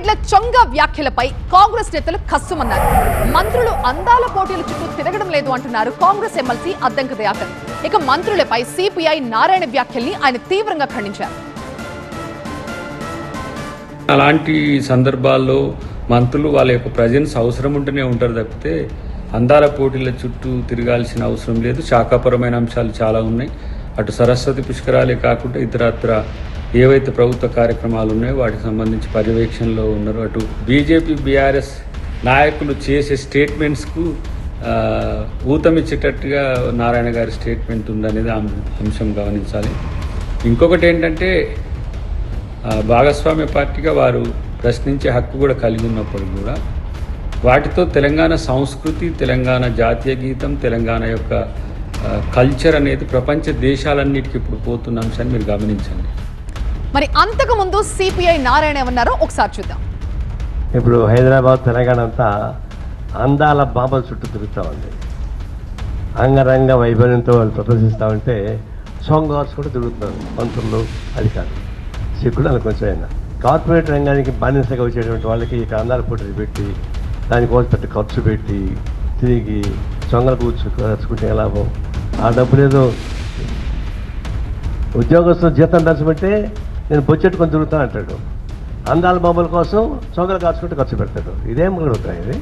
కార్పొరేట్ల చొంగ వ్యాఖ్యలపై కాంగ్రెస్ నేతలు కస్సుమన్నారు. మంత్రులు అందాల పోటీల చుట్టూ తిరగడం లేదు అంటున్నారు కాంగ్రెస్ ఎమ్మెల్సీ అద్దంకి దయాకర్. ఇక మంత్రులపై సిపిఐ నారాయణ వ్యాఖ్యల్ని ఆయన తీవ్రంగా ఖండించారు. అలాంటి సందర్భాల్లో మంత్రులు వాళ్ళ యొక్క ప్రజెన్స్ అవసరం ఉంటూనే ఉంటారు తప్పితే అందాల పోటీల చుట్టూ తిరగాల్సిన అవసరం లేదు. శాఖాపరమైన అంశాలు చాలా ఉన్నాయి. అటు సరస్వతి పుష్కరాలే కాకుండా ఇతరత్ర ఏవైతే ప్రభుత్వ కార్యక్రమాలు ఉన్నాయో వాటికి సంబంధించి పర్యవేక్షణలో ఉన్నారు అటు బీజేపీ బీఆర్ఎస్ నాయకులు చేసే స్టేట్మెంట్స్కు ఊతమిచ్చేటట్టుగా నారాయణ గారి స్టేట్మెంట్ ఉందనేది అంశం గమనించాలి. ఇంకొకటి ఏంటంటే భాగస్వామ్య పార్టీగా వారు ప్రశ్నించే హక్కు కూడా కలిగి ఉన్నప్పుడు కూడా వాటితో తెలంగాణ సంస్కృతి తెలంగాణ జాతీయ గీతం తెలంగాణ యొక్క కల్చర్ అనేది ప్రపంచ దేశాలన్నిటికీ ఇప్పుడు పోతున్న అంశాన్ని మీరు గమనించండి. మరి అంతకు ముందు సిపిఐ నారాయణ ఏమన్నారో ఒకసారి చూద్దాం. ఇప్పుడు హైదరాబాద్ తెలంగాణ అంతా అందాల బాబల చుట్టూ తిరుగుతూ ఉంది. అంగరంగ వైభవంతో వాళ్ళు ప్రదర్శిస్తూ ఉంటే సోంగార్స్ కూడా తిరుగుతున్నారు మంత్రులు అధికారులు. సిక్కులు అని కొంచెం అయినా కార్పొరేట్ రంగానికి బానిసగా వచ్చేటువంటి వాళ్ళకి ఇక అందాల పోటీలు పెట్టి దానికోసం పెద్ద ఖర్చు పెట్టి తిరిగి సొంగలు కూర్చుకుంటే లాభం? ఆ డబ్బులు ఏదో ఉద్యోగస్తులు జీతం దర్శపెట్టే నేను బొచ్చెట్టుకొని తిరుగుతా అంటాడు. అందాల బొమ్మల కోసం చొంగలు కాచుకుంటే ఖర్చు పెడతాడు. ఇదేం కూడా ఇది?